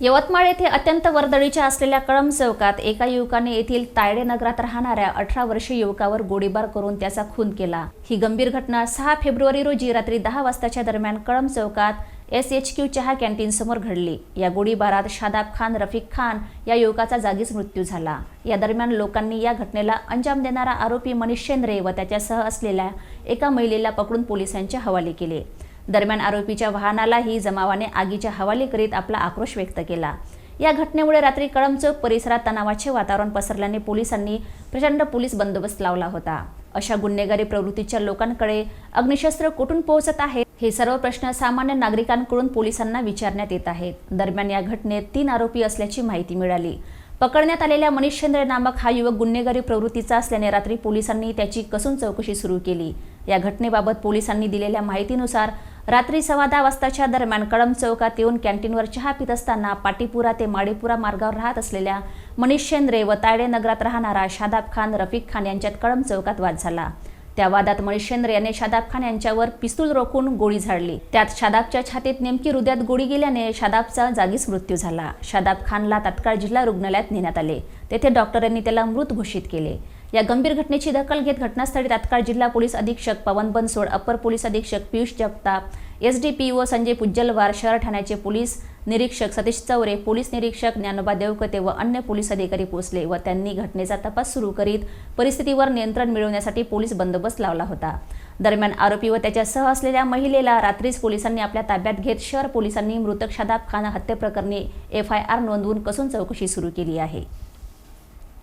यवतमाळ येथे अत्यंत वर्दळीच्या असलेल्या कळम चौकात एका युवकाने येथील तायडे नगरात राहणाऱ्या अठरा वर्षीय युवकावर गोळीबार करून त्याचा खून केला. ही गंभीर घटना सहा फेब्रुवारी रोजी रात्री दहा वाजताच्या दरम्यान कळम चौकात एस एच क्यू चहा कॅन्टीन समोर घडली. या गोळीबारात शादाब खान रफिक खान या युवकाचा जागीच मृत्यू झाला. या दरम्यान लोकांनी या घटनेला अंजाम देणारा आरोपी मनीष शेंद्रे व त्याच्यासह असलेल्या एका महिलेला पकडून पोलिसांच्या हवाले केले. दरम्यान आरोपीच्या वाहनालाही जमावाने आगीच्या हवाले करीत आपला आक्रोश व्यक्त केला. या घटनेमुळे रात्री कळमचौक परिसरात तणावाचे वातावरण पसरल्याने पोलिसांनी प्रचंड पोलीस बंदोबस्त लावला होता. अशा गुन्हेगारी प्रवृत्तीच्या लोकांकडे अग्निशस्त्र कुठून पोहोचत आहे हे सर्व प्रश्न सामान्य नागरिकांकडून पोलिसांना विचारण्यात येत आहेत. दरम्यान या घटनेत तीन आरोपी असल्याची माहिती मिळाली. पकडण्यात आलेल्या मनीष चंद्र नामक हा युवक गुन्हेगारी प्रवृत्तीचा असल्याने रात्री पोलिसांनी त्याची कसून चौकशी सुरू केली. या घटनेबाबत पोलिसांनी दिलेल्या माहितीनुसार रात्री सव्वा दहा वाजताच्या दरम्यान कळम चौकात येऊन कॅन्टीनवर चहा पित असताना पाटीपुरा ते माडेपुरा मार्गावर राहत असलेल्या मनीष शेंद्रे व तायडे नगरात राहणारा शादाब खान रफिक खान यांच्यात कळम चौकात वाद झाला. त्या वादात मनीष शेंद्रे याने शादाब खान यांच्यावर पिस्तूल रोखून गोळी झाडली. त्यात शादाबच्या छातीत नेमकी हृदयात गोळी गेल्याने शादाबचा जागीच मृत्यू झाला. शादाब खानला तात्काळ जिल्हा रुग्णालयात नेण्यात आले. तेथे डॉक्टरांनी त्याला मृत घोषित केले. या गंभीर घटनेची दखल घेत घटनास्थळी तात्काळ जिल्हा पोलीस अधीक्षक पवन बनसोड अप्पर पोलीस अधीक्षक Piyush Jagtap S D P O Sanjay Pujjalwar शहर ठाण्याचे पोलीस निरीक्षक सतीश चौरे पोलीस निरीक्षक ज्ञानोबा देवकते व अन्य पोलीस अधिकारी पोहोचले व त्यांनी घटनेचा तपास सुरू करीत परिस्थितीवर नियंत्रण मिळवण्यासाठी पोलीस बंदोबस्त लावला होता. दरम्यान आरोपी व त्याच्या सह असलेल्या महिलेला रात्रीच पोलिसांनी आपल्या ताब्यात घेत शहर पोलिसांनी मृतक शादाब खान हत्येप्रकरणी एफ आय आर नोंदवून कसून चौकशी सुरू केली आहे.